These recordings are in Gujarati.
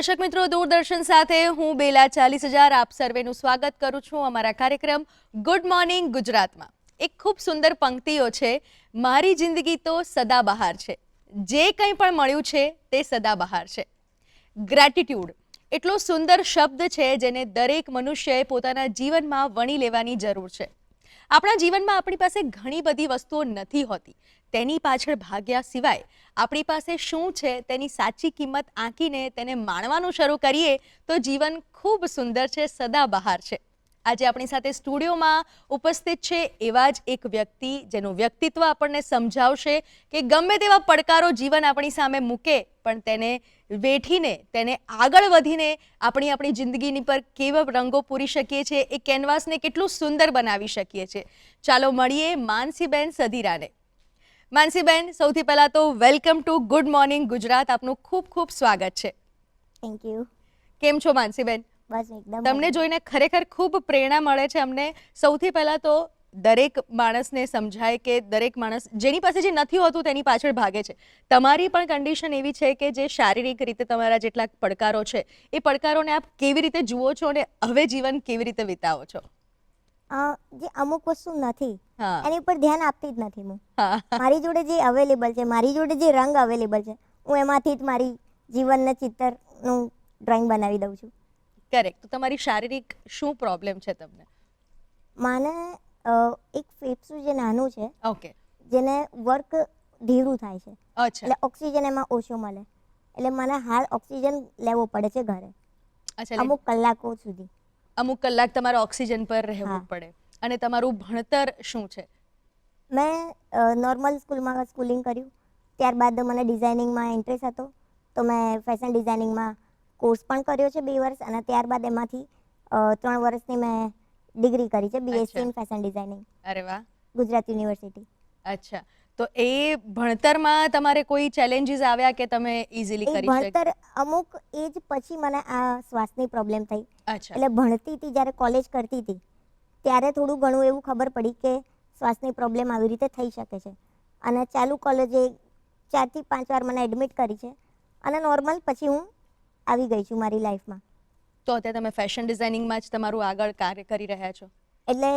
દર્શક મિત્રો, દૂરદર્શન સાથે હું બેલા ચાલીસ હજાર આપ સર્વેનું સ્વાગત કરું છું અમારા કાર્યક્રમ ગુડ મોર્નિંગ ગુજરાતમાં. એક ખૂબ સુંદર પંક્તિઓ છે, મારી જિંદગી તો સદાબહાર છે. જે કંઈ પણ મળ્યું છે, તે સદાબહાર છે. ગ્રેટિટ્યૂડ એટલો સુંદર શબ્દ છે, જેને દરેક મનુષ્યએ પોતાના જીવનમાં વણી લેવાની જરૂર છે. આપણા જીવનમાં આપણી પાસે ઘણી બધી વસ્તુઓ નથી હોતી. તેની પાછળ ભાગ્યા સિવાય આપણી પાસે શું છે, તેની સાચી કિંમત આંકીને તેને માણવાનું શરૂ કરીએ, તો જીવન ખૂબ સુંદર છે સદાબહાર છે. આજે આપણી સાથે સ્ટુડિયોમાં ઉપસ્થિત છે એવા જ એક વ્યક્તિ જેનું વ્યક્તિત્વ આપણને સમજાવશે કે ગમે તેવા પડકારો જીવન આપણી સામે મૂકે, પણ તેને વેઠીને, તેને આગળ વધીને આપણી આપણી જિંદગીની પર કેવા રંગો પૂરી શકીએ છીએ, એ કેનવાસને કેટલું સુંદર બનાવી શકીએ છીએ. ચાલો મળીએ માનસીબેન સધીરાને. માનસીબેન સૌથી પહેલાં તો welcome to good morning Gujarat. આપનું ખૂબ ખૂબ સ્વાગત છે. થેન્ક યુ કેમ છો માનસીબેન? બસ એકદમ તમને જોઈને ખરેખર ખૂબ પ્રેરણા મળે છે અમને. સૌથી પહેલાં તો દરેક માણસને સમજાય કે દરેક માણસ જેની પાસે જે નથી હોતું તેની પાછળ ભાગે છે. તમારી પણ કન્ડિશન એવી છે કે જે શારીરિક રીતે તમારા જેટલા પડકારો છે એ પડકારોને આપ કેવી રીતે જુઓ છો અને હવે જીવન કેવી રીતે વિતાવો છો? જે અમુક વસ્તુ નથી. એની ઉપર ધ્યાન આપતી જ નથી હું. મારી જોડે જે અવેલેબલ છે મારી જોડે જે રંગ અવેલેબલ છે હું એમાંથી જ મારી જીવનના ચિત્રનું ડ્રોઈંગ બનાવી દઉં છું. કરેક્ટ તો તમારી શારીરિક શું પ્રોબ્લેમ છે તમને? માને એક ફેફસું જે નાનું છે ઓકે જેને વર્ક ધીરું થાય છે. એટલે ઓક્સિજન એમાં ઓછો મળે. એટલે મને હાલ ઓક્સિજન લેવો પડે છે ઘરે. અમુક કલાકો સુધી. અમુક કલાક તમારે ઓક્સિજન પર રહેવું પડે. અને તમારું ભણતર શું છે? મેં નોર્મલ સ્કૂલમાં સ્કૂલિંગ કર્યું. ત્યારબાદ મને ડિઝાઇનિંગમાં ઇન્ટરેસ્ટ હતો. તો મેં ફેશન ડિઝાઇનિંગમાં કોર્સ પણ કર્યો છે બે વર્ષ અને ત્યારબાદ એમાંથી ત્રણ વર્ષની મેં ડિગ્રી કરી છે બીએસસી ઇન ફેશન ડિઝાઇનિંગ અરે વાહ. ગુજરાત યુનિવર્સિટી અચ્છા. તો એ ભણતરમાં તમારે કોઈ ચેલેન્જીસ આવ્યા કે તમે ઇઝીલી કરી શકો ભણતર અમુક એજ પછી મને આ શ્વાસની પ્રોબ્લેમ થઈ. અચ્છા. એટલે ભણતી હતી જ્યારે કોલેજ કરતી હતી ત્યારે થોડું ઘણું એવું ખબર પડી કે શ્વાસની પ્રોબ્લેમ આવી રીતે થઈ શકે છે. અને ચાલુ કોલેજે ચારથી પાંચ વાર મને એડમિટ કરી છે. અને નોર્મલ પછી હું આવી ગઈ છું મારી લાઈફમાં તો અત્યારે તમે ફેશન ડિઝાઇનિંગમાં જ તમારું આગળ કાર્ય કરી રહ્યા છો? એટલે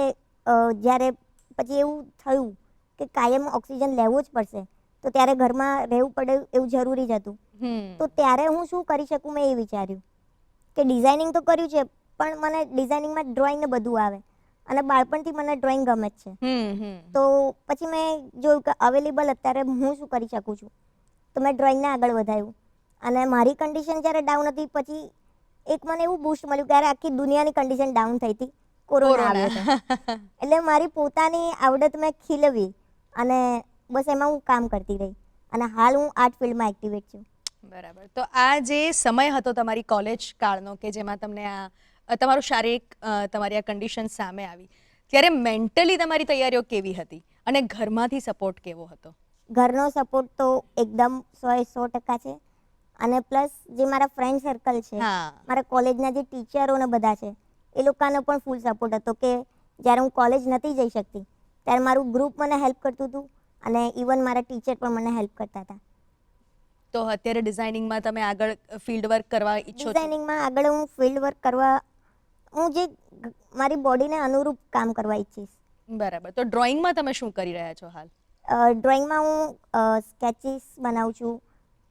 જ્યારે પછી એવું થયું કે કાયમ ઓક્સિજન લેવો જ પડશે. તો ત્યારે ઘરમાં રહેવું પડે એવું જરૂરી જ હતું. તો ત્યારે હું શું કરી શકું મેં એ વિચાર્યું. કે ડિઝાઇનિંગ તો કર્યું છે પણ મને ડિઝાઇનિંગમાં ડ્રોઈંગ ને બધું આવે. અને બાળપણથી મને ડ્રોઈંગ ગમે જ છે. તો પછી મેં જોયું કે અવેલેબલ અત્યારે હું શું કરી શકું છું? તો મેં ડ્રોઈંગને આગળ વધાર્યું. અને મારી કન્ડિશન જ્યારે ડાઉન હતી પછી એક મને એવું બૂસ્ટ મળ્યું કે યાર આખી દુનિયાની કન્ડિશન ડાઉન થઈ હતી. કોરોના આવ્યો એટલે મારી પોતાની આવડત મેં ખીલવી. અને બસ એમાં હું કામ કરતી રહી. અને હાલ હું આર્ટ ફિલ્ડમાં એક્ટિવેટ છું. બરાબર. તો આ જે સમય હતો તમારી કોલેજ કાળનો કે જેમાં તમને આ તમારું શારીરિક તમારી આ કન્ડિશન સામે આવી ત્યારે મેન્ટલી તમારી તૈયારીઓ કેવી હતી? અને ઘરમાંથી સપોર્ટ કેવો હતો? ઘરનો સપોર્ટ તો એકદમ સો એ સો ટકા છે. અને પ્લસ જે મારા ફ્રેન્ડ સર્કલ છે હા. મારા કોલેજના જે ટીચરો ને બધા છે એ લોકોનો પણ ફૂલ સપોર્ટ હતો કે જ્યારે હું કોલેજ નથી જઈ શકતી ત્યારે મારું ગ્રુપ મને હેલ્પ કરતું હતું અને ઇવન મારા ટીચર પણ મને હેલ્પ કરતા હતા. તો અત્યારે ડિઝાઇનિંગમાં તમે આગળ ફિલ્ડ વર્ક કરવા ઈચ્છો ડિઝાઇનિંગમાં આગળ હું ફિલ્ડ વર્ક કરવા હું જે મારી બોડીને અનુરૂપ કામ કરવા ઈચ્છીશ. બરાબર. તો ડ્રોઈંગમાં તમે શું કરી રહ્યા છો હાલ? ડ્રોઈંગમાં હું સ્કેચીસ બનાવું છું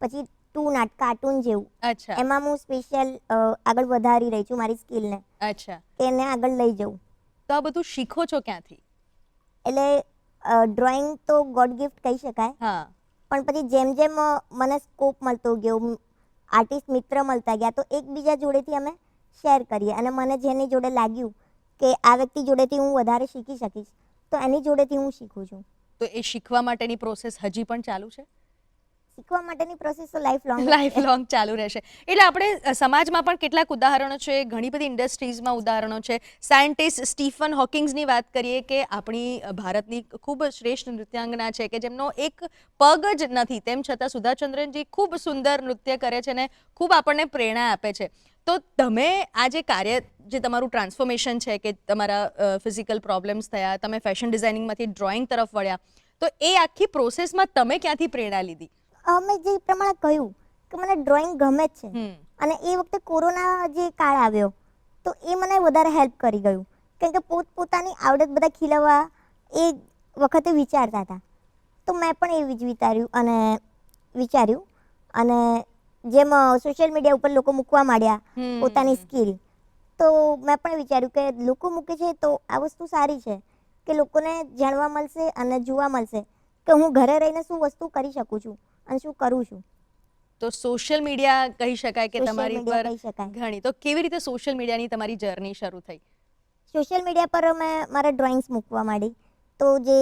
પછી ટુ નાટ કાર્ટૂન જેવું. અચ્છા. એમાં હું સ્પેશિયલ આગળ વધારી રહી છું મારી સ્કિલને અચ્છા. એને આગળ લઈ જવું તો આ બધું શીખો છો ક્યાંથી? એટલે ડ્રોઈંગ તો ગોડ ગિફ્ટ કહી શકાય. હા. પણ પછી જેમ જેમ મને સ્કોપ મળતો ગયો આર્ટિસ્ટ મિત્ર મળતા ગયા તો એકબીજા જોડેથી અમે શેર કરીએ. અને મને જેની જોડે લાગ્યું કે આ વ્યક્તિ જોડેથી હું વધારે શીખી શકીશ તો એની જોડેથી હું શીખું છું. તો એ શીખવા માટેની પ્રોસેસ હજી પણ ચાલુ છે? શીખવા માટેની પ્રોસેસ તો લાઈફ લોંગ લાઈફ લોંગ ચાલુ રહેશે. એટલે આપણે સમાજમાં પણ કેટલાક ઉદાહરણો છે, ઘણી બધી ઇન્ડસ્ટ્રીઝમાં ઉદાહરણો છે. સાયન્ટિસ્ટ સ્ટીફન હોકિંગ્સની વાત કરીએ કે આપણી ભારતની ખૂબ શ્રેષ્ઠ નૃત્યાંગના છે કે જેમનો એક પગ જ નથી, તેમ છતાં સુધાચંદ્રનજી ખૂબ સુંદર નૃત્ય કરે છે ને ખૂબ આપણને પ્રેરણા આપે છે. તો તમે આ જે કાર્ય, જે તમારું ટ્રાન્સફોર્મેશન છે કે તમારા ફિઝિકલ પ્રોબ્લેમ્સ થયા, તમે ફેશન ડિઝાઇનિંગમાંથી ડ્રોઈંગ તરફ વળ્યા, તો એ આખી પ્રોસેસમાં તમે ક્યાંથી પ્રેરણા લીધી? અમે જે પ્રમાણે કહ્યું કે મને ડ્રોઈંગ ગમે જ છે અને એ વખતે કોરોના જે કાળ આવ્યો તો એ મને વધારે હેલ્પ કરી ગયું. કેમ કે પોતપોતાની આવડત બધા ખીલવવા એ વખતે વિચારતા હતા. તો મેં પણ એવી જ વિચાર્યું અને વિચાર્યું. અને જેમ સોશિયલ મીડિયા ઉપર લોકો મૂકવા માંડ્યા પોતાની સ્કિલ તો મેં પણ વિચાર્યું કે લોકો મૂકે છે તો આ વસ્તુ સારી છે કે લોકોને જાણવા મળશે અને જોવા મળશે કે હું ઘરે રહીને શું વસ્તુ કરી શકું છું. અને શું કરું છું? તો સોશિયલ મીડિયા કહી શકાય કે તમારી પર ઘણી. તો કેવી રીતે સોશિયલ મીડિયાની તમારી જર્ની શરૂ થઈ? સોશિયલ મીડિયા પર મેં મારા ડ્રોઈંગ્સ મૂકવા માંડી. તો જે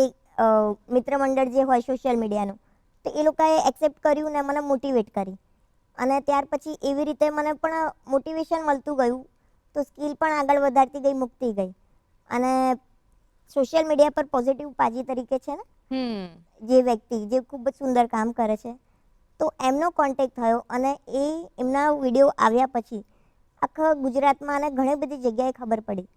મિત્ર મંડળ જે હોય સોશિયલ મીડિયાનું તો એ લોકોએ એક્સેપ્ટ કર્યું ને મને મોટિવેટ કરી. અને ત્યાર પછી એવી રીતે મને પણ મોટિવેશન મળતું ગયું. તો સ્કિલ પણ આગળ વધારતી ગઈ મૂકતી ગઈ. અને સોશિયલ મીડિયા પર પોઝિટિવ પાજી તરીકે છે ને જે વ્યક્તિ જે ખૂબ જ સુંદર કામ કરે છે તો એમનો કોન્ટેક્ટ થયો અને એ એમના વીડિયો આવ્યા પછી આખા ગુજરાતમાં અને ઘણી બધી જગ્યાએ ખબર પડી.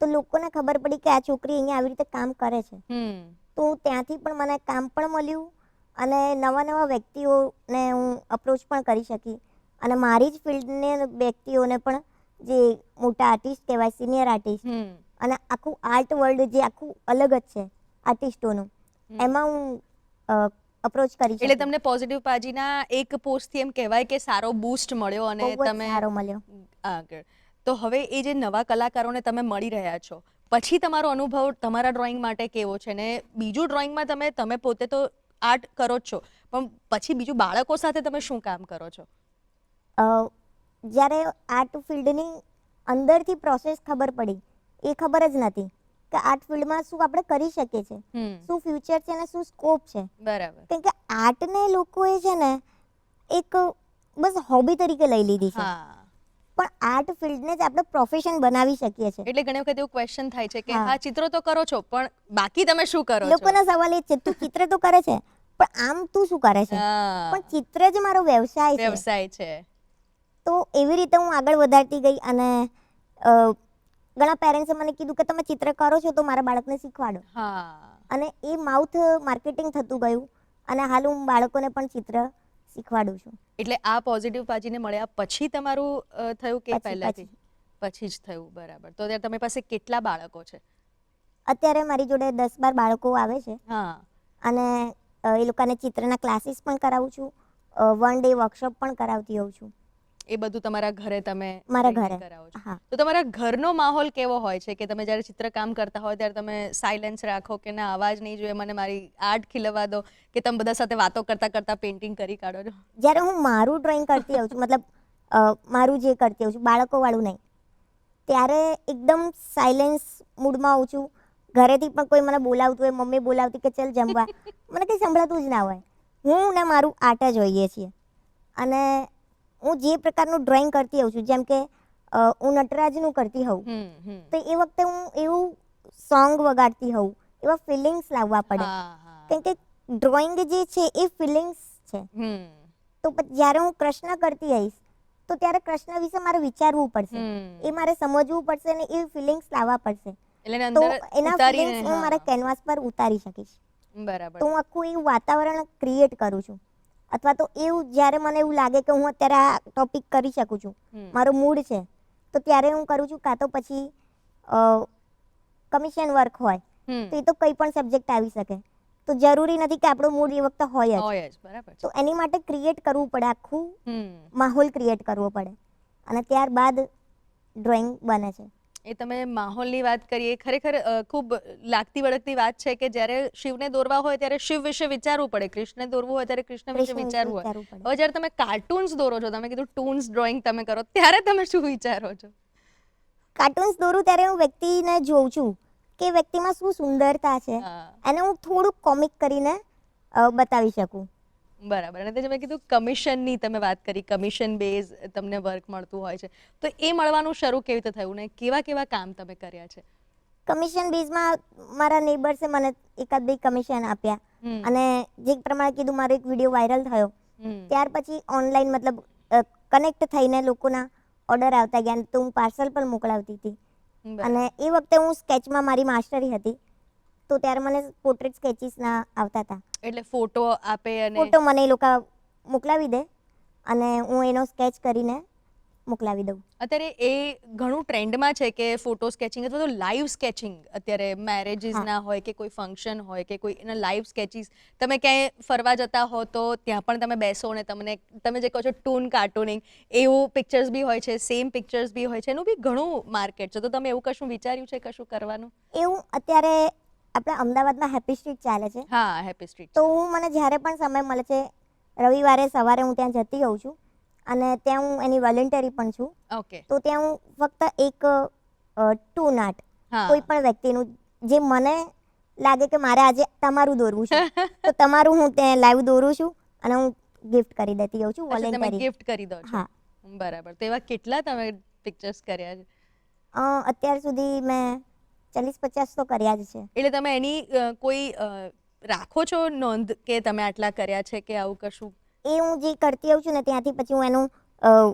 તો લોકોને ખબર પડી કે આ છોકરી અહીંયા આવી રીતે કામ કરે છે. હમ. તો ત્યાંથી પણ મને કામ પણ મળ્યું અને નવા નવા વ્યક્તિઓને હું અપ્રોચ પણ કરી શકી અને મારી જ ફિલ્ડને વ્યક્તિઓને પણ જે મોટા આર્ટિસ્ટ કહેવાય સિનિયર આર્ટિસ્ટ હમ. અને આખું આર્ટ વર્લ્ડ જે આખું અલગ જ છે આર્ટિસ્ટોનું. એમાં હું અપ્રોચ કરી એટલે તમને પોઝિટિવ પાજીના એક પોસ્ટથી એમ કહેવાય કે સારો બૂસ્ટ મળ્યો અને તમે સારો મળ્યો. આગળ. તો હવે એ જે નવા કલાકારોને તમે મળી રહ્યા છો પછી તમારો અનુભવ તમારા ડ્રોઈંગ માટે કેવો છે? ને બીજું ડ્રોઈંગમાં તમે તમે પોતે તો આર્ટ કરો જ છો પણ પછી બીજું બાળકો સાથે તમે શું કામ કરો છો? જ્યારે આર્ટ ફિલ્ડની અંદરથી પ્રોસેસ ખબર પડી એ ખબર જ નથી કે આર્ટ ફિલ્ડમાં શું આપણે કરી શકીએ છીએ? શું ફ્યુચર છે અને શું સ્કોપ છે? બરાબર. કેમ કે આર્ટને લોકોએ છે ને એક બસ હોબી તરીકે લઈ લીધી છે. પણ આર્ટ ફિલ્ડને જ આપણે પ્રોફેશન બનાવી શકીએ છીએ. એટલે ઘણી વખત એવું ક્વેશ્ચન થાય છે કે હા. ચિત્રો તો કરો છો પણ બાકી તમે શું કરો છો? લોકોના સવાલ એ છે તું ચિત્ર તો કરે છે પણ આમ તું શું કરે છે? પણ ચિત્ર જ મારો વ્યવસાય છે. વ્યવસાય છે. તો એવી રીતે હું આગળ વધારતી ગઈ અને ઘણા પેરેન્ટ્સે મને કીધું કે તમે ચિત્ર કરો છો તો મારા બાળકને શીખવાડો. અને એ માઉથ માર્કેટિંગ થતું ગયું અને હાલ હું બાળકોને પણ ચિત્ર શીખવાડું છું. એટલે આ પોઝિટિવ પાજીને મળ્યા પછી તમારું થયું કે પહેલાથી? પછી. જ થયું બરાબર. તો અત્યારે તમારી પાસે કેટલા બાળકો છે? અત્યારે મારી જોડે દસ બાર બાળકો આવે છે. અને એ લોકોને ચિત્રના ક્લાસીસ પણ કરાવું છું. વન ડે વર્કશોપ પણ કરાવતી હોઉં છું. એ બધું તમારા ઘરે તમે મારા ઘરે. કરાવો છો. તો તમારા ઘરનો માહોલ કેવો હોય છે? કે તમે જ્યારે ચિત્રકામ કરતા હોય ત્યારે તમે સાયલેન્સ રાખો કે ના અવાજ નહીં જોઈએ મને મારી આર્ટ ખીલવવા દો કે તમે બધા સાથે વાતો કરતા કરતા પેઇન્ટિંગ કરી કાઢો છો? જ્યારે હું મારું ડ્રોઈંગ કરતી હોઉં છું મતલબ મારું જે કરતી હોઉં છું બાળકોવાળું નહીં ત્યારે એકદમ સાયલેન્સ મૂડમાં હોઉં છું. ઘરેથી પણ કોઈ મને બોલાવતું હોય મમ્મી બોલાવતી કે ચલ જમવા મને કંઈ સંભળાતું જ ના હોય. હું ને મારું આર્ટ જ હોઈએ છીએ. અને હું જે પ્રકારનું ડ્રોઈંગ કરતી હોઉં છું જેમ કે હું નટરાજનું કરતી હોઉં તો એ વખતે હું એવું સોંગ વગાડતી હોઉં એવા ફિલિંગ્સ લાવવા પડે. કેમ કે ડ્રોઈંગ જે છે એ ફિલિંગ્સ છે. તો પછી જ્યારે હું કૃષ્ણ કરતી આવીશ તો ત્યારે કૃષ્ણ વિશે મારે વિચારવું પડશે. એ મારે સમજવું પડશે અને એ ફિલિંગ્સ લાવવા પડશે. તો એના ફિલિંગ્સ હું મારા કેનવાસ પર ઉતારી શકીશ. બરાબર. તો હું આખું એવું વાતાવરણ ક્રિએટ કરું છું. અથવા તો એવું જ્યારે મને એવું લાગે કે હું અત્યારે આ ટોપિક કરી શકું છું મારો મૂડ છે તો ત્યારે હું કરું છું કાં તો પછી કમિશન વર્ક હોય તો એ તો કંઈ પણ સબ્જેક્ટ આવી શકે. તો જરૂરી નથી કે આપણો મૂડ એ વખતે હોય જ. તો એની માટે ક્રિએટ કરવું પડે આખું માહોલ ક્રિએટ કરવો પડે. અને ત્યારબાદ ડ્રોઈંગ બને છે. એ તમે માહોલની વાત કરીએ ખરેખર ખૂબ લાગતી વળગતી વાત છે કે જ્યારે શિવને દોરવા હોય ત્યારે શિવ વિશે વિચારવું પડે. કૃષ્ણને દોરવું હોય ત્યારે કૃષ્ણ વિશે વિચારવું હોય. હવે જ્યારે તમે કાર્ટૂન્સ દોરો છો તમે કીધું ટૂન્સ ડ્રોઈંગ તમે કરો ત્યારે તમે શું વિચારો છો? કાર્ટૂન્સ દોરું ત્યારે હું વ્યક્તિને જોઉં છું કે વ્યક્તિમાં શું સુંદરતા છે અને હું થોડુંક કોમિક કરીને બતાવી શકું. બરાબર. અને તમે કીધું કમિશનની તમે વાત કરી કમિશન બેઝ તમને વર્ક મળતું હોય છે. તો એ મળવાનું શરૂ કેવી રીતે થયું ને કેવા કેવા કામ તમે કર્યા છે? કમિશન બેઝમાં મારા નેબર્સે મને એકાદ બે કમિશન આપ્યા. અને જે પ્રમાણે કીધું મારો એક વીડિયો વાયરલ થયો. ત્યાર પછી ઓનલાઈન મતલબ કનેક્ટ થઈને લોકોના ઓર્ડર આવતા ગયા. તો હું પાર્સલ પણ મોકલાવતી હતી. અને એ વખતે હું સ્કેચમાં મારી માસ્ટરી હતી. તો ત્યારે મને પોર્ટ્રેટ સ્કેચીસના આવતા હતા. એટલે ફોટો આપે અને ફોટો મને એ લોકો મોકલાવી દે અને હું એનો સ્કેચ કરીને મોકલાવી દઉં. અત્યારે એ ઘણું ટ્રેન્ડમાં છે કે ફોટો સ્કેચિંગ અથવા તો લાઈવ સ્કેચિંગ અત્યારે મેરેજીસના હોય કે કોઈ ફંક્શન હોય કે કોઈ એના લાઈવ સ્કેચિસ તમે ક્યાંય ફરવા જતા હો તો ત્યાં પણ તમે બેસો ને તમને તમે જે કહો છો ટૂન કાર્ટૂનિંગ એવું પિક્ચર્સ બી હોય છે સેમ પિક્ચર્સ બી હોય છે એનું બી ઘણું માર્કેટ છે. તો તમે એવું કશું વિચાર્યું છે કશું કરવાનું? એવું અત્યારે આપણા અમદાવાદમાં હેપી સ્ટ્રીટ ચાલે છે. હા હેપી સ્ટ્રીટ તો હું મને જ્યારે પણ સમય મળે છે રવિવારે સવારે હું ત્યાં જતી હોઉં છું અને ત્યાં હું એની વોલેન્ટરી પણ છું. ઓકે તો ત્યાં હું ફક્ત એક ટુ નાટ કોઈ પણ વ્યક્તિનું જે મને લાગે કે મારે આજે તમારું દોરવું છે તો તમારું હું ત્યાં લાઈવ દોરું છું અને હું ગિફ્ટ કરી દેતી હોઉં છું વોલેન્ટરી ગિફ્ટ કરી દો છો. હા. બરાબર. તો એવા કેટલા તમે પિક્ચર્સ કર્યા છે? અત્યાર સુધી મેં ચાલીસ પચાસ તો કર્યા જ છે. એટલે તમે એની કોઈ રાખો છો નોંધ કે તમે આટલા કર્યા છે કે આવું કશું? એ હું જે કરતી આવું છું ને ત્યાંથી પછી હું એનું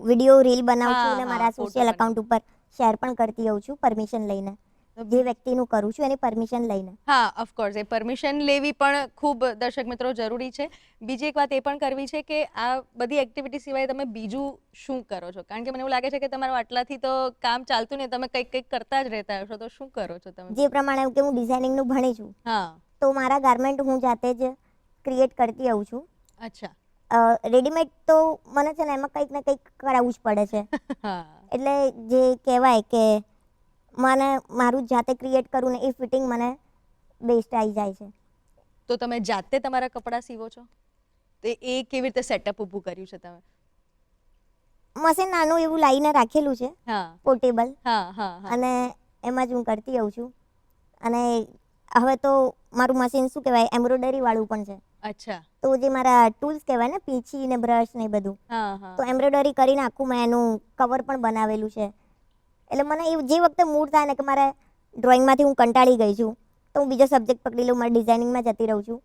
વીડિયો રીલ બનાવું છું અને મારા સોશિયલ. અકાઉન્ટ ઉપર શેર પણ કરતી આવું છું પરમિશન લઈને. જે વ્યક્તિનું કરું છું એની પરમિશન લઈને. હા ઓફકોર્સ એ પરમિશન લેવી પણ ખૂબ દર્શક મિત્રો જરૂરી છે. બીજી એક વાત એ પણ કરવી છે કે આ બધી એક્ટિવિટી સિવાય તમે બીજું શું કરો છો? કારણ કે મને એવું લાગે છે કે તમારું આટલાથી તો કામ ચાલતું નહીં તમે કંઈક કંઈક કરતા જ રહેતા હશો તો શું કરો છો તમે? જે પ્રમાણે કે હું ડિઝાઇનિંગનું ભણી છું હા. તો મારા ગાર્મેન્ટ હું જાતે જ ક્રિએટ કરતી આવું છું. અચ્છા. રેડીમેડ તો મને છે ને એમાં કંઈક ને કંઈક કરાવવું જ પડે છે. એટલે જે કહેવાય કે મને મારું જાતે ક્રિએટ કરું ને એ ફિટિંગ મને બેસ્ટ આવી જાય છે. તો તમે જાતે તમારા કપડાં સીવો છો? તો એ કેવી રીતે સેટઅપ ઊભું કર્યું છે તમે? મશીન નાનું એવું લાવીને રાખેલું છે. હા. પોર્ટેબલ હા હા અને એમાં જ હું કરતી આવું છું. અને હવે તો મારું મશીન શું કહેવાય? એમ્બ્રોઇડરી વાળું પણ છે. અચ્છા. તો જે મારા ટૂલ્સ કહેવાય ને પીંછી ને બ્રશ ને બધું. તો એમ્બ્રોઇડરી કરીને આખું મેં એનું કવર પણ બનાવેલું છે. એટલે મને એ જે વખતે મૂડ થાય ને કે મારે ડ્રોઈંગમાંથી હું કંટાળી ગઈ છું તો હું બીજો સબ્જેક્ટ પકડી લઉં મારે ડિઝાઇનિંગમાં જતી રહું છું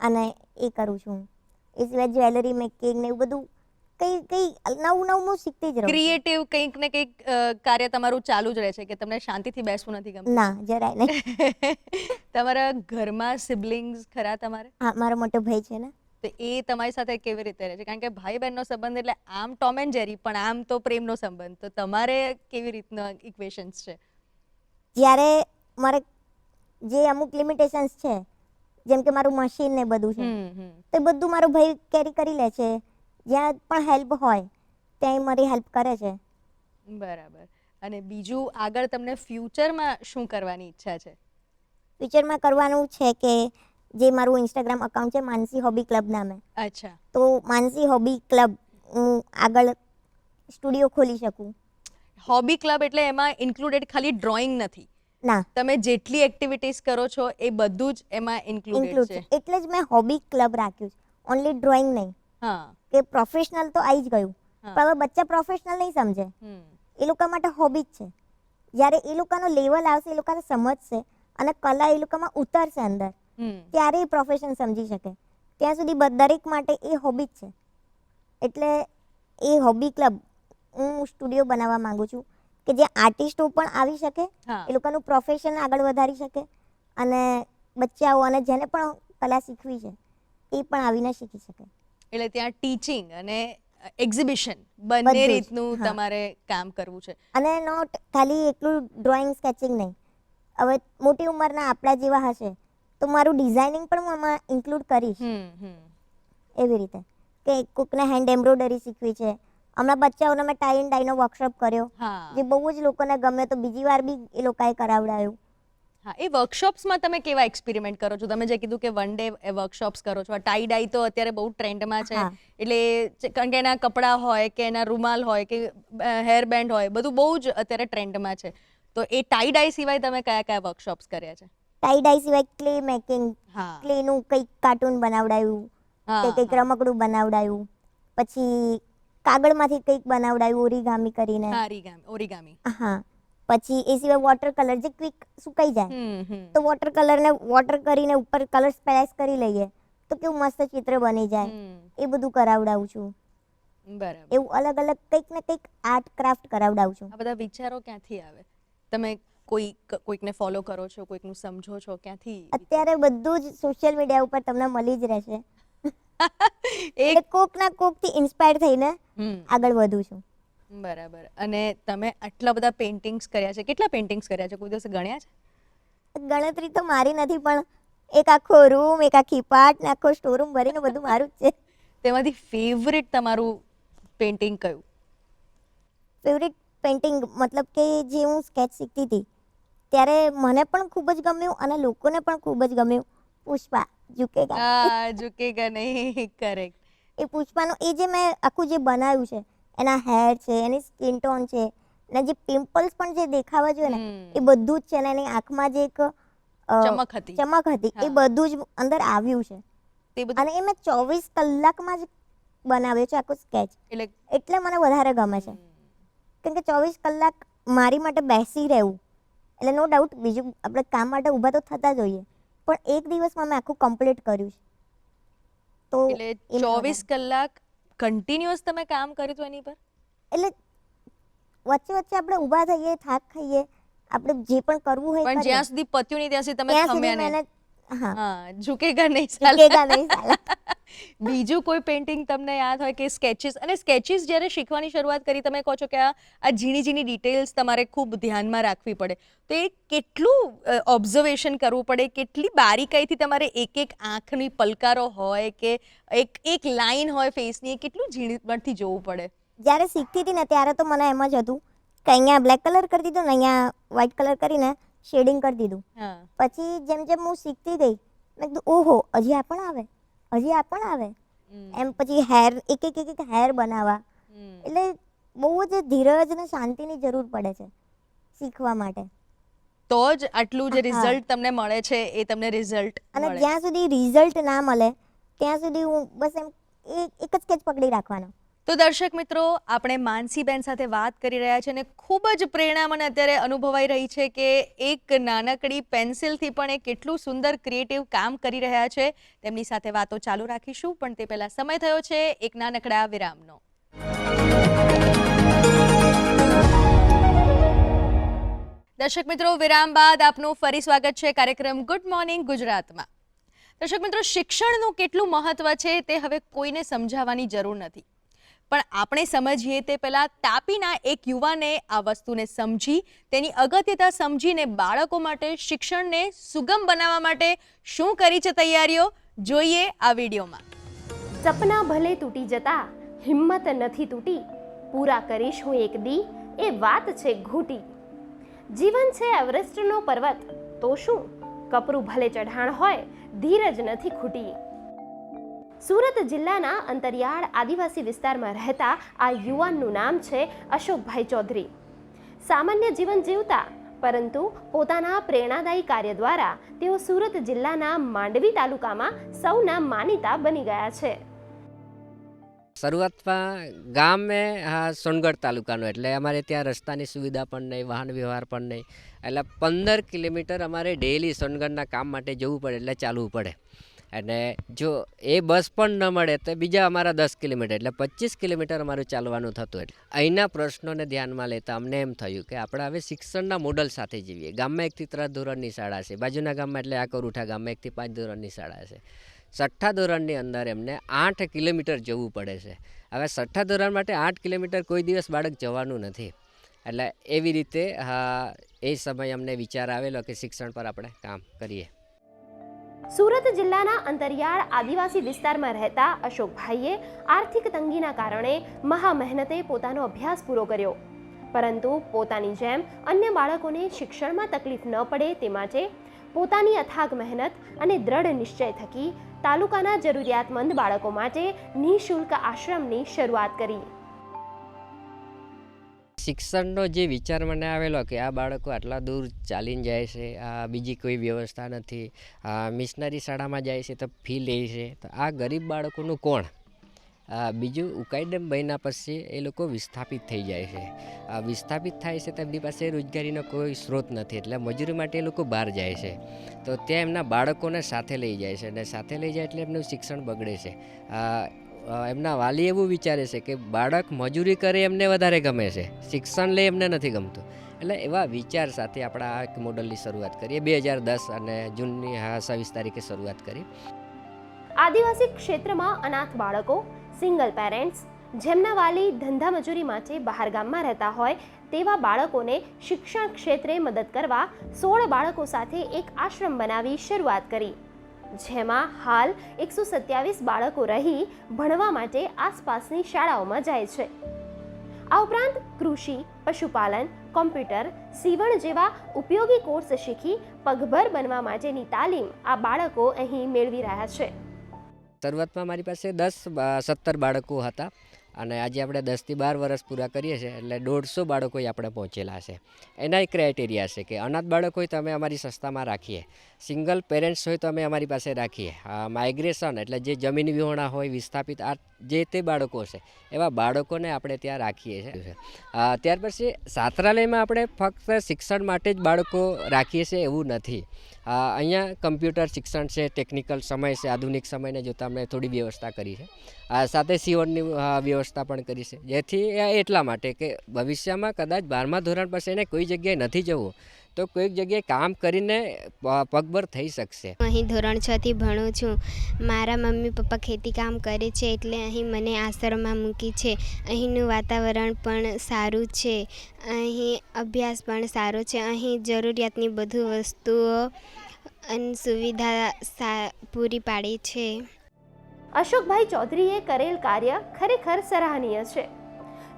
અને એ કરું છું. એ સિવાય જ્વેલરી મેકિંગ ને એવું બધું કઈ કઈ નવું નવું હું શીખતી જ રહું ક્રિએટિવ કંઈક ને કંઈક કાર્ય તમારું ચાલુ જ રહે છે કે તમને શાંતિથી બેસવું નથી ગમતું. ના જરાય નહીં. તમારા ઘરમાં સિબલિંગ્સ ખરા તમારે? હા મારો મોટો ભાઈ છે ને. તો એ તમારી સાથે કેવી રીતે રહે છે? કારણ કે ભાઈ બહેનનો સંબંધ એટલે આમ ટોમ એન્ડ જેરી પણ આમ તો પ્રેમનો સંબંધ. તો તમારે કેવી રીતના ઇક્વેશન્સ છે? જ્યારે મારે જે અમુક લિમિટેશન્સ છે જેમ કે મારું મશીન ને બધું છે તો બધું મારો ભાઈ કેરી કરી લે છે. જ્યાં પણ હેલ્પ હોય ત્યાં મારી હેલ્પ કરે છે. બરાબર. અને બીજું આગળ તમને ફ્યુચરમાં શું કરવાની ઈચ્છા છે? ફ્યુચરમાં કરવાનું છે કે જે મારું ઇન્સ્ટાગ્રામ અકાઉન્ટ છે માનસી હોબી ક્લબ નામે. અચ્છા. તો માનસી હોબી ક્લબ હું આગળ સ્ટુડિયો ખોલી શકું. હોબી ક્લબ એટલે એમાં ઇન્ક્લુડેડ ખાલી ડ્રોઈંગ નથી. ના. તમે જેટલી એક્ટિવિટીઝ કરો છો એ બધું જ એમાં ઇન્ક્લુડેડ ઇન્ક્લુડ છે. એટલે જ મેં હોબી ક્લબ રાખ્યું છે. ઓનલી ડ્રોઈંગ નહીં. હા. કે પ્રોફેશનલ તો આવી જ ગયું. પણ હવે બચ્ચા પ્રોફેશનલ નહીં સમજે. એ લોકો માટે હોબી જ છે. જ્યારે એ લોકોનો લેવલ આવશે એ લોકોને સમજશે અને કલા એ લોકોમાં ઉતરશે અંદર. ત્યારે એ પ્રોફેશન સમજી શકે. ત્યાં સુધી દરેક માટે એ હોબી જ છે. એટલે એ હોબી ક્લબ હું સ્ટુડિયો બનાવવા માંગુ છું કે જે આર્ટિસ્ટો પણ આવી શકે એ લોકોનું પ્રોફેશન આગળ વધારી શકે અને બચ્ચાઓ અને જેને પણ કલા શીખવી છે એ પણ આવીને શીખી શકે. એટલે ત્યાં ટીચિંગ અને એક્ઝિબિશન બંને રીતનું તમારે કામ કરવું છે. અને નોટ ખાલી એકલું ડ્રોઈંગ સ્કેચિંગ નહીં. હવે મોટી ઉંમરના આપણા જેવા હશે તો મારું ડિઝાઇનિંગ પણ હું આમાં ઇન્ક્લુડ કરીશ. હમ હમ. એવી રીતે. કે કોકને હેન્ડ એમ્બ્રોઇડરી શીખવી છે. હમણાં બચ્ચાઓને મેં ટાઈ એન્ડ ડાઈનો વર્કશોપ કર્યો. જે બહુ જ લોકોને ગમે તો બીજી વાર બી એ લોકોએ કરાવડાયું. હા એ વર્કશોપ્સમાં તમે કેવા એક્સપેરિમેન્ટ કરો છો? તમે જે કીધું કે વન ડે વર્કશોપ્સ કરો છો. ટાઈ ડાઈ તો અત્યારે બહુ ટ્રેન્ડમાં છે. એટલે કારણ કે એના કપડાં હોય કે એના રૂમાલ હોય કે હેર બેન્ડ હોય બધું બહુ જ અત્યારે ટ્રેન્ડમાં છે. તો એ ટાઈ ડાઈ સિવાય તમે કયા કયા વર્કશોપ્સ કર્યા છે? ટાઈ ડાઈ સિવાય ક્લે મેકિંગ હા. ક્લેનું કંઈક કાર્ટૂન બનાવડાયું કે કંઈક રમકડું બનાવડાયું પછી કાગળમાંથી કંઈક બનાવડાયું ઓરિગામી કરીને. ઓરિગામી ઓરિગામી હા પછી એ સિવાય વોટર કલર જે ક્વિક સુકાઈ જાય. તો વોટર કલરને વોટર કરીને ઉપર કલર સ્પ્લેશ કરી લઈએ તો કેવું મસ્ત ચિત્ર બની જાય. એ બધું કરાવડાવું છું. બરાબર. એવું અલગ અલગ કંઈક ને કંઈક આર્ટ ક્રાફ્ટ કરાવડાવું છું. આ બધા વિચારો ક્યાંથી આવે? તમે કોઈ કોઈકને ફોલો કરો છો કોઈકનું સમજો છો ક્યાંથી અત્યારે બધું જ સોશિયલ મીડિયા ઉપર તમને મળી જ રહેશે. એક કોક ના કોકથી ઇન્સ્પાયર થઈને આગળ વધું છું. બરાબર. અને તમે આટલા બધા પેઇન્ટિંગ્સ કર્યા છે કેટલા પેઇન્ટિંગ્સ કર્યા છે? કોઈ દિવસ ગણ્યા છે? ગણતરી તો મારી નથી પણ એક આખો રૂમ એક આખી પાર્ટ ને આખો સ્ટોરૂમ ભરીને બધું મારું જ છે. તેમાંથી ફેવરેટ તમારું પેઇન્ટિંગ કયું? ફેવરિટ પેઇન્ટિંગ મતલબ કે જે હું સ્કેચ શીખતી હતી ત્યારે મને પણ ખૂબ જ ગમ્યું અને લોકોને પણ ખૂબ જ ગમ્યું. પુષ્પા ઝુકેગા. ઝુકેગા નહીં કરેક્ટ એ પુષ્પાનું એ જે મેં આખું જે બનાવ્યું છે એના હેર છે એની સ્કિન ટોન છે અને જે પિમ્પલ્સ પણ જે દેખાવા જોઈએ ને એ બધું જ છે અને એની આંખમાં જે એક ચમક હતી. ચમક હતી. એ બધું જ અંદર આવ્યું છે. તે બધું અને એ મેં ચોવીસ કલાકમાં જ બનાવ્યો છે આખું સ્કેચ એટલે એટલે મને વધારે ગમે છે. કેમ કે ચોવીસ કલાક મારી માટે બેસી રહેવું. એટલે નો ડાઉટ બીજું આપણે કામ માટે ઊભા તો થતા જ હોઈએ. પણ એક દિવસમાં મેં આખું કમ્પ્લીટ કર્યું છે. તો એટલે ચોવીસ કલાક કન્ટિન્યુઅસ તમે કામ કર્યું હતું એની પર? એટલે વચ્ચે વચ્ચે આપણે ઊભા થઈએ થાક ખાઈએ આપણે જે પણ કરવું હોય પણ જ્યાં સુધી પત્યું નહીં ત્યાં સુધી તમે થમ્યા નહીં. હા. ઝુકેગા નહીં. ઝુકેગા નહીં બીજું કોઈ પેઇન્ટિંગ તમને યાદ હોય કે સ્કેચીસ અને સ્કેચીસ જ્યારે શીખવાની શરૂઆત કરી તમે કહો છો કે આ ઝીણી ઝીણી ડિટેલ્સ તમારે ખૂબ ધ્યાનમાં રાખવી પડે. તો એ કેટલું ઓબ્ઝર્વેશન કરવું પડે? કેટલી બારીકાઈથી તમારે એક એક આંખની પલકારો હોય કે એક એક લાઈન હોય ફેસની એ કેટલું ઝીણવટથી જોવું પડે? જ્યારે શીખતી હતી ને ત્યારે તો મને એમ જ હતું કે અહીંયા બ્લેક કલર કરી દીધું ને અહીંયા વ્હાઇટ કલર કરીને શેડિંગ કરી દીધું. પછી જેમ જેમ હું શીખતી ગઈ મેં કીધું ઓહો હજી આ પણ આવે હજી આ પણ આવે. એમ પછી હેર એક એક એક એક હેર બનાવવા. એટલે બહુ જ ધીરજ અને શાંતિની જરૂર પડે છે શીખવા માટે. તો જ આટલું જે રિઝલ્ટ તમને મળે છે એ તમને રિઝલ્ટ અને જ્યાં સુધી રિઝલ્ટ ના મળે ત્યાં સુધી હું બસ એમ એક એક જ સ્કેચ પકડી રાખવાનો. તો દર્શક મિત્રો, આપણે માનસીબેન સાથે વાત કરી રહ્યા છે અને ખૂબ જ પ્રેરણા મને અત્યારે અનુભવાઈ રહી છે કે એક નાનકડી પેન્સિલથી પણ એ કેટલું સુંદર ક્રિએટિવ કામ કરી રહ્યા છે. તેમની સાથે વાતો ચાલુ રાખીશું, પણ તે પહેલાં સમય થયો છે એક નાનકડા વિરામનો. દર્શક મિત્રો, વિરામ બાદ આપનું ફરી સ્વાગત છે કાર્યક્રમ ગુડ મોર્નિંગ ગુજરાતમાં. દર્શક મિત્રો, શિક્ષણનું કેટલું મહત્વ છે તે હવે કોઈને સમજાવવાની જરૂર નથી. પણ આપણે સમજીએ તે પહેલાં તાપીના એક યુવાને આ વસ્તુને સમજી, તેની અગત્યતા સમજીને બાળકો માટે શિક્ષણને સુગમ બનાવવા માટે શું કરી છે તૈયારીઓ, જોઈએ આ વિડીયોમાં. સપના ભલે તૂટી જતા, હિંમત નથી તૂટી. પૂરા કરીશ હું એક દી, એ વાત છે ઘૂંટી. જીવન છે એવરેસ્ટનો પર્વત, તો શું? કપરું ભલે ચઢાણ હોય, ધીરજ નથી ખૂટી સુરત જિલ્લાના અંતરિયાળ આદિવાસી વિસ્તારમાં રહેતા આ યુવાનનું નામ છે અશોકભાઈ ચૌધરી. સામાન્ય જીવન જીવતા, પરંતુ પોતાના પ્રેરણાદાયી કાર્ય દ્વારા તેઓ સુરત જિલ્લાના માંડવી તાલુકામાં સૌના માનીતા બની ગયા છે. શરૂઆતમાં ગામે, હા, સોનગઢ તાલુકાનો, એટલે અમારે ત્યાં રસ્તાની સુવિધા પણ નહીં, વાહન વ્યવહાર પણ નહીં. એટલે પંદર કિલોમીટર અમારે ડેલી સોનગઢના કામ માટે જવું પડે, એટલે ચાલવું પડે. અને જો એ બસ પણ ન મળે તો બીજા અમારા દસ કિલોમીટર એટલે પચીસ કિલોમીટર અમારું ચાલવાનું થતું એટલે અહીંના પ્રશ્નોને ધ્યાનમાં લેતા અમને એમ થયું કે આપણે હવે શિક્ષણના મોડલ સાથે જીવીએ. ગામમાં એકથી ત્રણ ધોરણની શાળા છે. બાજુના ગામમાં એટલે આ કરુઠા ગામમાં એકથી પાંચ ધોરણની શાળા છે. છઠ્ઠા ધોરણની અંદર એમને આઠ કિલોમીટર જવું પડે છે. હવે છઠ્ઠા ધોરણ માટે આઠ કિલોમીટર કોઈ દિવસ બાળક જવાનું નથી. એટલે એવી રીતે એ સમય અમને વિચાર આવેલો કે શિક્ષણ પર આપણે કામ કરીએ. સુરત જિલ્લાના અંતરિયાળ આદિવાસી વિસ્તારમાં રહેતા અશોકભાઈએ આર્થિક તંગીના કારણે મહા મહેનતે પોતાનો અભ્યાસ પૂરો કર્યો. પરંતુ પોતાની જેમ અન્ય બાળકોને શિક્ષણમાં તકલીફ ન પડે તે માટે પોતાની અથાગ મહેનત અને દ્રઢ નિશ્ચય થકી તાલુકાના જરૂરિયાતમંદ બાળકો માટે નિઃશુલ્ક આશ્રમની શરૂઆત કરી. શિક્ષણનો જે વિચાર મને આવેલો કે આ બાળકો આટલા દૂર ચાલીને જાય છે, આ બીજી કોઈ વ્યવસ્થા નથી, આ મિશનરી શાળામાં જાય છે તો ફી લે છે, તો આ ગરીબ બાળકોનું કોણ? બીજું ઉકાઈ ડેમ બન્યા પછી એ લોકો વિસ્થાપિત થઈ જાય છે. વિસ્થાપિત થાય છે તો એમની પાસે રોજગારીનો કોઈ સ્ત્રોત નથી એટલે મજૂરી માટે એ લોકો બહાર જાય છે. તો ત્યાં એમના બાળકોને સાથે લઈ જાય છે અને સાથે લઈ જાય એટલે એમનું શિક્ષણ બગડે છે. એમના વાલી એવું વિચારે છે કે બાળક મજૂરી કરે એમને વધારે ગમે છે. શિક્ષણ લે એમને નથી ગમતું. એટલે એવા વિચાર સાથે આપણે આ એક મોડલની શરૂઆત કરીએ. બે હજાર દસ અને જૂનની હા તારીખે શરૂઆત કરી આદિવાસી ક્ષેત્રમાં અનાથ બાળકો સિંગલ પેરેન્ટ્સ જેમના વાલી ધંધા મજૂરી માટે બહાર ગામમાં રહેતા હોય, તેવા બાળકોને શિક્ષણ ક્ષેત્રે મદદ કરવા સોળ બાળકો સાથે એક આશ્રમ બનાવી શરૂઆત કરી. જેમાં હાલ એકસો સત્યાવીસ બાળકો રહી ભણવા માટે આસપાસની શાળાઓમાં જાય છે. આ ઉપરાંત કૃષિ, પશુપાલન, કોમ્પ્યુટર, સીવણ જેવા ઉપયોગી કોર્સ શીખી પગભર બનવા માટેની તાલીમ આ બાળકો અહીં મેળવી રહ્યા છે. શરૂઆતમાં મારી પાસે દસ સત્તર બાળકો હતા અને આજે આપણે દસથી બાર વર્ષ પૂરા કરીએ છીએ એટલે દોઢસો બાળકોએ આપણે પહોંચેલા છે. એના ક્રાઇટેરિયા છે કે અનાથ બાળક તમે અમારી સંસ્થામાં રાખીએ. સિંગલ પેરેન્ટ્સ હોય તો અમે અમારી પાસે રાખીએ. માઇગ્રેશન એટલે જે જમીન વિહોણા હોય, વિસ્થાપિત, આ જે તે બાળકો છે, એવા બાળકોને આપણે ત્યાં રાખીએ છીએ. ત્યાર પછી છાત્રાલયમાં આપણે ફક્ત શિક્ષણ માટે જ બાળકો રાખીએ છીએ એવું નથી. અહીંયા કમ્પ્યુટર શિક્ષણ છે, ટેકનિકલ સમય છે, આધુનિક સમયને જોતા અમે થોડી વ્યવસ્થા કરી છે. સાથે સીવણની વ્યવસ્થા પણ કરી છે. જેથી એટલા માટે કે ભવિષ્યમાં કદાચ બારમા ધોરણ પછી એને કોઈ જગ્યાએ નથી જવું. તો કોઈક જગ્યાએ કામ કરીને પ- પગભર થઈ શકશે. અહીં ધોરણ છ થી ભણું છું. મારા મમ્મી પપ્પા ખેતી કામ કરે છે એટલે અહીં મને આશ્રમમાં મૂકી છે. અહીંનું વાતાવરણ પણ સારું છે. અહીં અભ્યાસ પણ સારો છે. અહીં જરૂરિયાતની બધું વસ્તુઓ અને સુવિધા સા પૂરી પાડે છે. અશોકભાઈ ચૌધરીએ કરેલ કાર્ય ખરેખર સરાહનીય છે.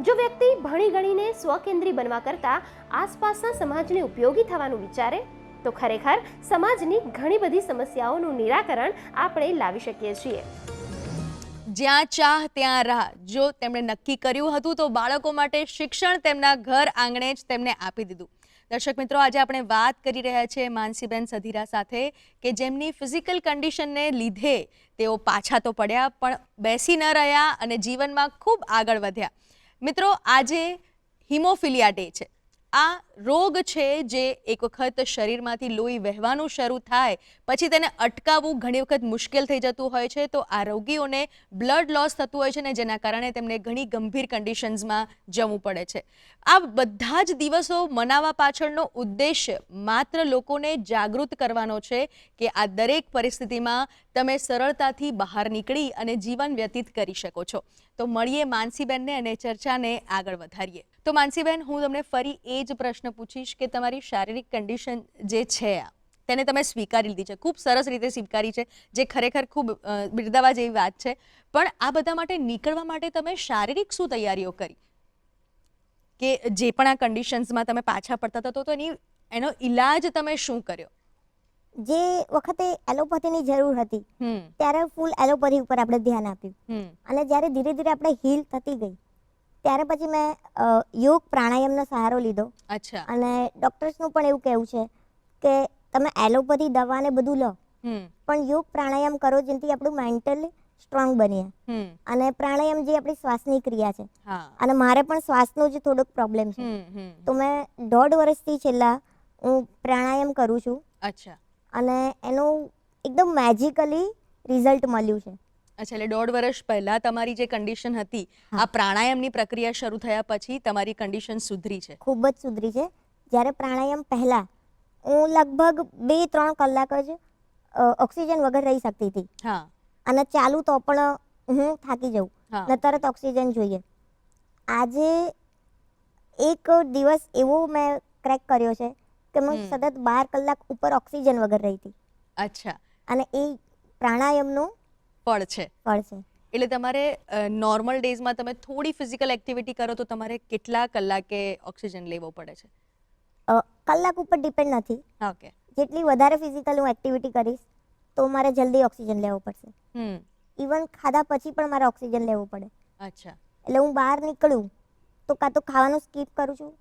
જો વ્યક્તિ ભણી ગણીને સ્વકેન્દ્રી બનવા કરતાં આસપાસના સમાજને ઉપયોગી થવાનું વિચારે, તો ખરેખર સમાજની ઘણી બધી સમસ્યાઓનું નિરાકરણ આપણે લાવી શકીએ છીએ. જ્યાં ચાહ, ત્યાં રાહ. જો તેમણે નક્કી કર્યું હતું, તો બાળકો માટે શિક્ષણ તેમના ઘર આંગણે જ તેમને આપી દીધું. દર્શક મિત્રો, આજે આપણે વાત કરી રહ્યા છીએ માનસીબેન સધીરા સાથે, કે જેમની ફિઝિકલ કન્ડિશનને લીધે તેઓ પાછા તો પડ્યા, પણ બેસી ન રહ્યા અને જીવનમાં ખૂબ આગળ વધ્યા. મિત્રો, આજે હિમોફિલિયા ડે છે. આ રોગ છે જે એક વખત શરીરમાંથી લોહી વહેવાનું શરૂ થાય, પછી તેને અટકાવવું ઘણી વખત મુશ્કેલ થઈ જતું હોય છે. તો આ રોગીઓને બ્લડ લોસ થતું હોય છે ને જેના કારણે તેમને ઘણી ગંભીર કન્ડિશન્સમાં જવું પડે છે. આ બધા જ દિવસો મનાવવા પાછળનો ઉદ્દેશ્ય માત્ર લોકોને જાગૃત કરવાનો છે કે આ દરેક પરિસ્થિતિમાં તમે સરળતાથી બહાર નીકળી અને જીવન વ્યતીત કરી શકો છો. તો મળીએ માનસીબેનને અને ચર્ચાને આગળ વધારીએ. તો માનસીબેન, હું તમને ફરી એ જ પ્રશ્ન પૂછીશ કે તમારી શારીરિક કન્ડિશન જે છે આ, તેને તમે સ્વીકારી લીધી છે. ખૂબ સરસ રીતે સ્વીકારી છે, જે ખરેખર ખૂબ બિરદાવા જેવી વાત છે. પણ આ બધા માટે નીકળવા માટે તમે શારીરિક શું તૈયારીઓ કરી? કે જે પણ આ કન્ડિશન્સમાં તમે પાછા પડતા હતા તો એની, એનો ઈલાજ તમે શું કર્યો? જે વખતે એલોપેથીની જરૂર હતી ત્યારે ફૂલ એલોપેથી ઉપર આપણે ધ્યાન આપ્યું. અને જ્યારે ધીરે ધીરે આપણે હીલ થતી ગઈ ત્યારે પછી મેં યોગ પ્રાણાયામનો સહારો લીધો. અને ડોક્ટર્સનું પણ એવું કહેવું છે કે તમે એલોપેથી દવાને બધું લો પણ યોગ પ્રાણાયામ કરો જેથી આપણું મેન્ટલી સ્ટ્રોંગ બનીએ અને પ્રાણાયામ જે આપણી શ્વાસની ક્રિયા છે અને મારે પણ શ્વાસનો જ થોડોક પ્રોબ્લેમ છે. તો મેં દોઢ વર્ષથી છેલ્લા હું પ્રાણાયામ કરું છું. અચ્છા. અને એનું એકદમ મેજિકલી રિઝલ્ટ મળ્યું છે. અચ્છા એટલે દોઢ વર્ષ પહેલા તમારી જે કન્ડિશન હતી આ પ્રાણાયામની પ્રક્રિયા શરૂ થયા પછી તમારી કન્ડિશન સુધરી છે? ખૂબ જ સુધરી છે. જ્યારે પ્રાણાયામ પહેલાં હું લગભગ બે ત્રણ કલાક જ ઓક્સિજન વગર રહી શકતી હતી. હા. અને ચાલુ તો પણ હું થાકી જાઉં. ને તરત ઓક્સિજન જોઈએ. આજે એક દિવસ એવો મેં ક્રેક કર્યો છે કે હું સતત બાર કલાક ઉપર ઓક્સિજન વગર રહી હતી. અચ્છા. અને એ પ્રાણાયામનું ફળ છે. ફળ છે. એટલે તમારે નોર્મલ ડેઝમાં તમે થોડી ફિઝિકલ એક્ટિવિટી કરો તો તમારે કેટલા કલાકે ઓક્સિજન લેવો પડે છે? કલાક ઉપર ડિપેન્ડ નથી. ઓકે. જેટલી વધારે ફિઝિકલ હું એક્ટિવિટી કરીશ તો મારે જલ્દી ઓક્સિજન લેવો પડશે. હમ. ઇવન ખાધા પછી પણ મારે ઓક્સિજન લેવું પડે. અચ્છા. એટલે હું બહાર નીકળું તો કાં તો ખાવાનું સ્કીપ કરું છું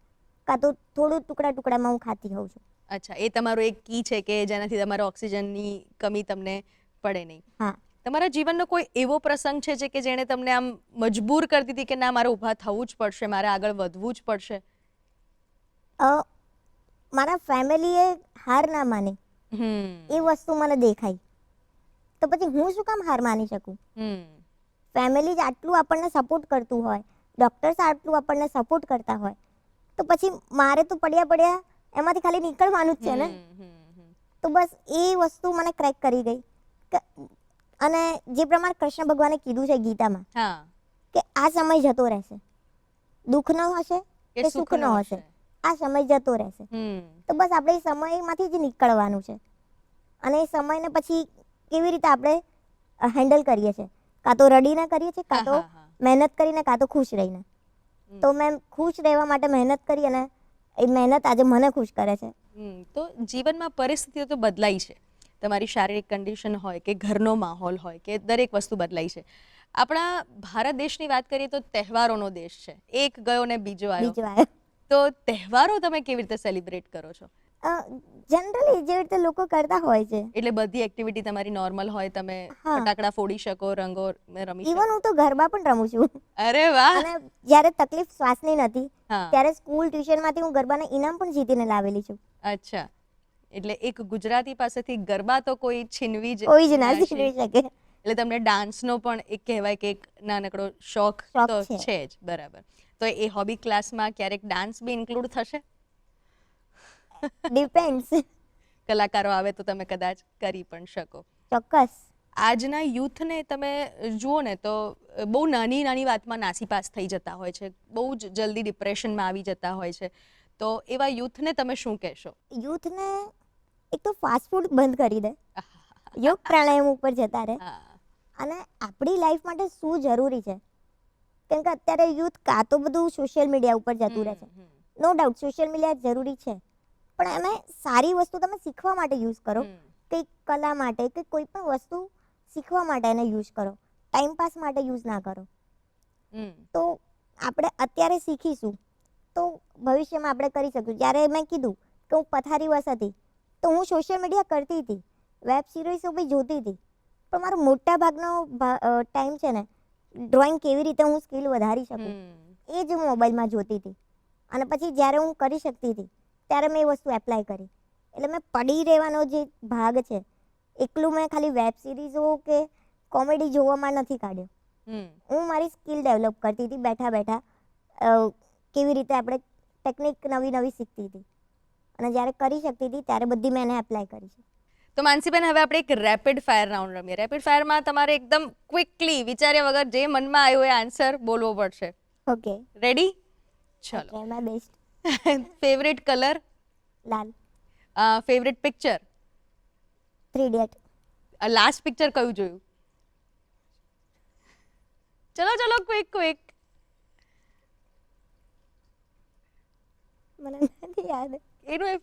કાં તો થોડું ટુકડા ટુકડામાં હું ખાતી હોઉં છું. અચ્છા એ તમારો એક કી છે કે જેનાથી તમારો ઓક્સિજનની કમી તમને પડે નહીં. હા. તમારા જીવનનો કોઈ એવો પ્રસંગ છે જે કે જેણે તમને આમ મજબૂર કરી દીધી કે ના મારે ઊભા થવું જ પડશે મારે આગળ વધવું જ પડશે? અ, મારા ફેમિલીએ હાર ના માને. એ વસ્તુ મને દેખાઈ. તો પછી હું શું કામ હાર માની શકું? ફેમિલી જ આટલું આપણને સપોર્ટ કરતું હોય ડોક્ટર્સ આટલું આપણને સપોર્ટ કરતા હોય તો પછી મારે તો પડ્યા પડ્યા એમાંથી ખાલી નીકળવાનું જ છે ને. તો બસ એ વસ્તુ મને ક્રેક કરી ગઈ. અને જે પ્રમાણે કૃષ્ણ ભગવાને કીધું છે ગીતામાં કે આ સમય જતો રહેશે. દુઃખનો હશે કે સુખનો હશે. આ સમય જતો રહેશે. તો બસ આપણે એ સમયમાંથી જ નીકળવાનું છે. અને એ સમયને પછી કેવી રીતે આપણે હેન્ડલ કરીએ છીએ? કાં તો રડીને કરીએ છીએ કાં તો. મહેનત કરીને કાં તો ખુશ રહીને. તો મેં ખુશ રહેવા માટે મહેનત કરી અને એ મહેનત આજે મને ખુશ કરે છે. તો જીવનમાં પરિસ્થિતિઓ તો બદલાઈ છે. તમારી શારીરિક કન્ડિશન હોય કે ઘરનો માહોલ હોય કે દરેક વસ્તુ બદલાઈ છે. આપણા ભારત દેશની વાત કરીએ તો તહેવારોનો દેશ છે. એક ગયો ને બીજો આવ્યો. બીજું આવ્યો. તો તહેવારો તમે કેવી રીતે સેલિબ્રેટ કરો છો? જનરલી જે રીતે લોકો કરતા હોય છે. એટલે બધી એક્ટિવિટી તમારી નોર્મલ હોય તમે ફટાકડા ફોડી શકો રંગો રમી ઇવન હું તો ગરબા પણ રમું છું. અરે વાહ! અને જ્યારે તકલીફ શ્વાસની નથી ત્યારે સ્કૂલ ટ્યુશનમાંથી હું ગરબાના ઇનામ પણ જીતીને લાવેલી છું. અચ્છા. એટલે એક ગુજરાતી પાસેથી ગરબા તો કોઈ છીનવી જ કોઈ જ ના છીનવી શકે. એટલે તમને ડાન્સનો પણ એક કહેવાય કે એક નાનકડો શોખ તો છે. છે જ. બરાબર. તો એ હોબી ક્લાસમાં ક્યારેક ડાન્સ બી ઇન્ક્લુડ થશે? ડિપેન્ડ્સ કલાકારો આવે તો તમે કદાચ કરી પણ શકો. ચોક્કસ. આજના યુથને તમે જુઓ ને તો બહુ નાની નાની વાતમાં નાસીપાસ થઈ જતા હોય છે. બહુ જ જલ્દી ડિપ્રેશનમાં આવી જતા હોય છે. તો એવા યુથને તમે શું કહેશો? યુથને એક તો ફાસ્ટ ફૂડ બંધ કરી દે. યોગ પ્રાણાયામ ઉપર જતા રહે. અને આપણી લાઈફ માટે શું જરૂરી છે? કેમ કે અત્યારે યુથ કાં તો બધું સોશિયલ મીડિયા ઉપર જતું રહે છે. નો ડાઉટ સોશિયલ મીડિયા જરૂરી છે. પણ એમાં સારી વસ્તુ તમે શીખવા માટે યુઝ કરો. કંઈક કલા માટે કે કોઈ પણ વસ્તુ શીખવા માટે એને યુઝ કરો. ટાઈમ પાસ માટે યુઝ ના કરો. તો આપણે અત્યારે શીખીશું. તો ભવિષ્યમાં આપણે કરી શકીશું. જ્યારે મેં કીધું કે હું પથારી વસ હતી તો હું સોશિયલ મીડિયા કરતી હતી. વેબ સિરીઝો બી જોતી હતી. પણ મારો મોટા ભાગનો ટાઈમ છે ને ડ્રોઈંગ કેવી રીતે હું સ્કિલ વધારી શકું એ જ હું મોબાઈલમાં જોતી હતી. અને પછી જ્યારે હું કરી શકતી હતી ત્યારે મેં એ વસ્તુ એપ્લાય કરી. એટલે મેં પડી રહેવાનો જે ભાગ છે એકલું મેં ખાલી વેબ સિરીઝો કે કોમેડી જોવામાં નથી કાઢ્યો. હું મારી સ્કિલ ડેવલપ કરતી હતી બેઠા બેઠા કેવી રીતે આપણે ટેકનિક નવી નવી શીખતી હતી. અને જ્યારે કરી શકતી હતી ત્યારે બધી મેં એને એપ્લાય કરી છે. તો માનસીબેન હવે આપણે એક રેપિડ ફાયર રાઉન્ડ રમીએ. રેપિડ ફાયરમાં તમારે એકદમ ક્વિકલી વિચાર્યા વગર જે મનમાં આવ્યો એ આન્સર બોલવો પડશે. ઓકે રેડી ચલો. બેસ્ટ ફેવરેટ કલર લાલ favourite picture three date last picture કયું જોયું? ચલો ચલો ક્વિક ક્વિક મને નથી યાદ. એનું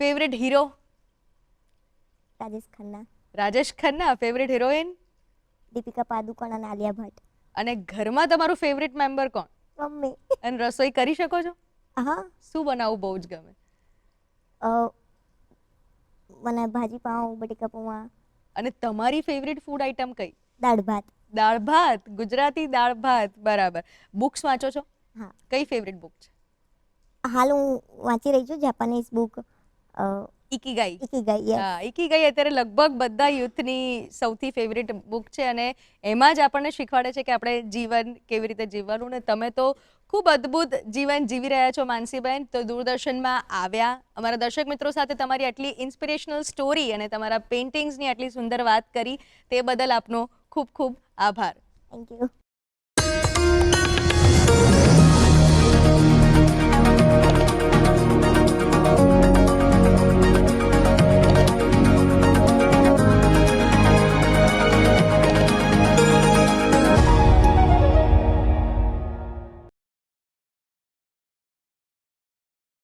favourite hero Rajesh Khanna. Rajesh Khanna favourite heroine Deepika Padukone અને આલિયા ભટ્ટ. અને ઘરમાં તમારું ફેવરેટ મેમ્બર કોણ? મમ્મી. અને રસોઈ કરી શકો છો? હા. શું બનાવવું બહુ જ ગમે? મને ભાજી પાઉં બટેકા પૌવા. અને તમારી ફેવરેટ ફૂડ આઈટમ કઈ? દાળ ભાત. દાળ ભાત? ગુજરાતી દાળ ભાત. બરાબર. બુક્સ વાંચો છો? હા. કઈ ફેવરેટ બુક છે? હાલ હું વાંચી રહી છું જાપાનીઝ બુક ઇકીગાઈ ઇકીગાઈ હા ઇકીગાઈ અત્યારે લગભગ બધા યુથની સૌથી ફેવરેટ બુક છે અને એમાં જ આપણને શીખવાડે છે કે આપણે જીવન કેવી રીતે જીવવાનું ને તમે તો ખૂબ અદ્ભુત જીવન જીવી રહ્યા છો માનસીબેન તો દૂરદર્શનમાં આવ્યા. અમારા દર્શક મિત્રો સાથે તમારી આટલી ઇન્સ્પિરેશનલ સ્ટોરી અને તમારા પેઇન્ટિંગ્સની આટલી સુંદર વાત કરી તે બદલ આપનો ખૂબ ખૂબ આભાર. Thank you